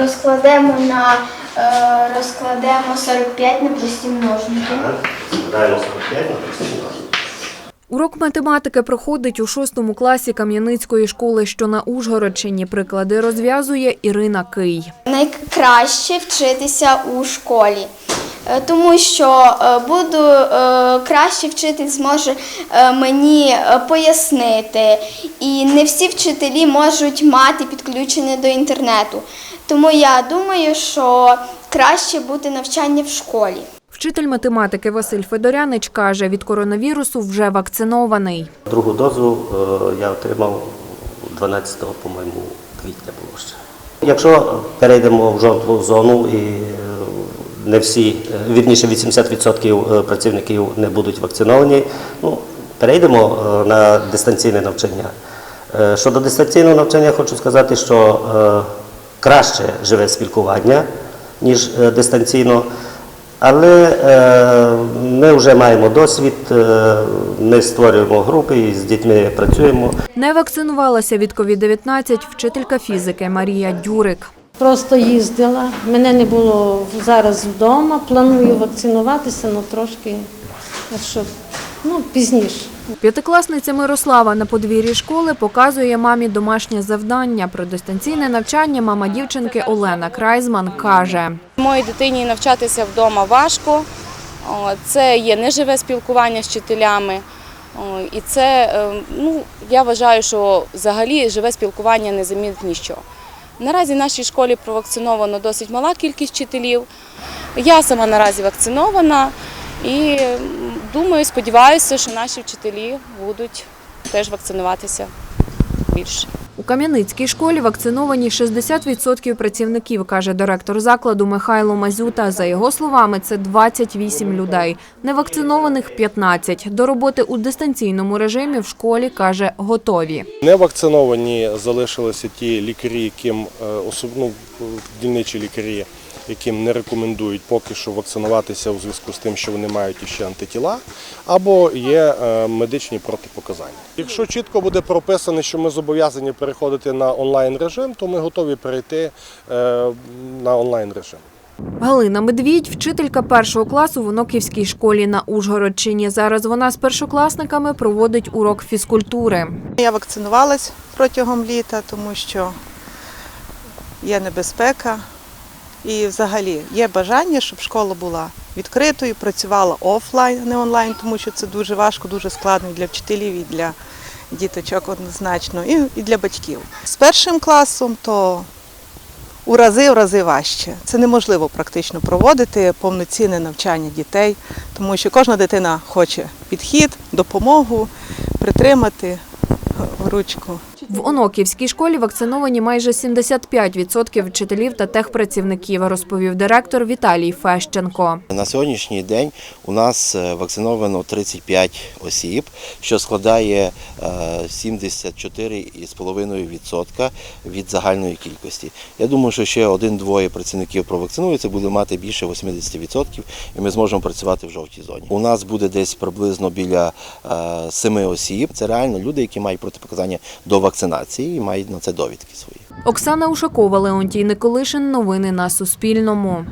Розкладемо на е, розкладемо 45 на прості множники. Складаємо 45 на прості множники. Урок математики проходить у шостому класі Кам'яницької школи, що на Ужгородщині. Приклади розв'язує Ірина Кий. Найкраще вчитися у школі. Е, Тому що е, буду е, краще вчитель зможе мені пояснити, і не всі вчителі можуть мати підключення до інтернету. Тому я думаю, що краще бути навчання в школі. Вчитель математики Василь Федорянич каже, від коронавірусу вже вакцинований. Другу дозу я отримав 12, по-моєму, квітня було ще. Якщо перейдемо в жовту зону і не всі, е, вірніше 80% працівників не будуть вакциновані, ну, перейдемо е, на дистанційне навчання. Е, Щодо дистанційного навчання, хочу сказати, що е, краще живе спілкування, ніж е, дистанційно. Але е, ми вже маємо досвід, е, ми створюємо групи і з дітьми працюємо. Не вакцинувалася від COVID-19 вчителька фізики Марія Дюрик. Просто їздила. Мене не було зараз вдома. Планую вакцинуватися, але трошки що, ну, пізніше. П'ятикласниця Мирослава на подвір'ї школи показує мамі домашнє завдання. Про дистанційне навчання мама дівчинки Олена Крайзман каже. Моїй дитині навчатися вдома важко. Це є неживе спілкування з вчителями. І це, е, ну, я вважаю, що взагалі живе спілкування не замінить нічого. Наразі в нашій школі провакциновано досить мала кількість вчителів. Я сама наразі вакцинована і думаю, сподіваюся, що наші вчителі будуть теж вакцинуватися більше. У Кам'яницькій школі вакциновані 60% працівників, каже директор закладу Михайло Мазюта. За його словами, це 28 людей. Невакцинованих – 15. До роботи у дистанційному режимі в школі, каже, готові. Не вакциновані залишилися ті лікарі, яким е, особливо дільничі лікарі, яким не рекомендують поки що вакцинуватися у зв'язку з тим, що вони мають іще антитіла, або є е, медичні протипоказання. Якщо чітко буде прописано, що ми зобов'язані переходити на онлайн режим, то ми готові перейти е, на онлайн режим. Галина Медвідь – вчителька першого класу в Оноківській школі на Ужгородщині. Зараз вона з першокласниками проводить урок фізкультури. Я вакцинувалась протягом літа, тому що є небезпека і взагалі є бажання, щоб школа була відкритою, працювала офлайн, а не онлайн, тому що це дуже важко, дуже складно для вчителів, і для діточок однозначно, і, для батьків. З першим класом то у рази в рази важче. Це неможливо практично проводити повноцінне навчання дітей, тому що кожна дитина хоче підхід, допомогу, притримати ручку. В Оноківській школі вакциновані майже 75% вчителів та техпрацівників, розповів директор Віталій Фещенко. На сьогоднішній день у нас е, вакциновано 35 осіб, що складає е, 74,5% від загальної кількості. Я думаю, що ще один-двоє працівників провакцинуються, буде мати більше 80%, і ми зможемо працювати в жовтій зоні. У нас буде десь приблизно біля е, 7 осіб. Це реально люди, які мають протипоказання до вакцинації і мають на це довідки свої. Оксана Ушакова, Леонтій Николишин. Новини на Суспільному.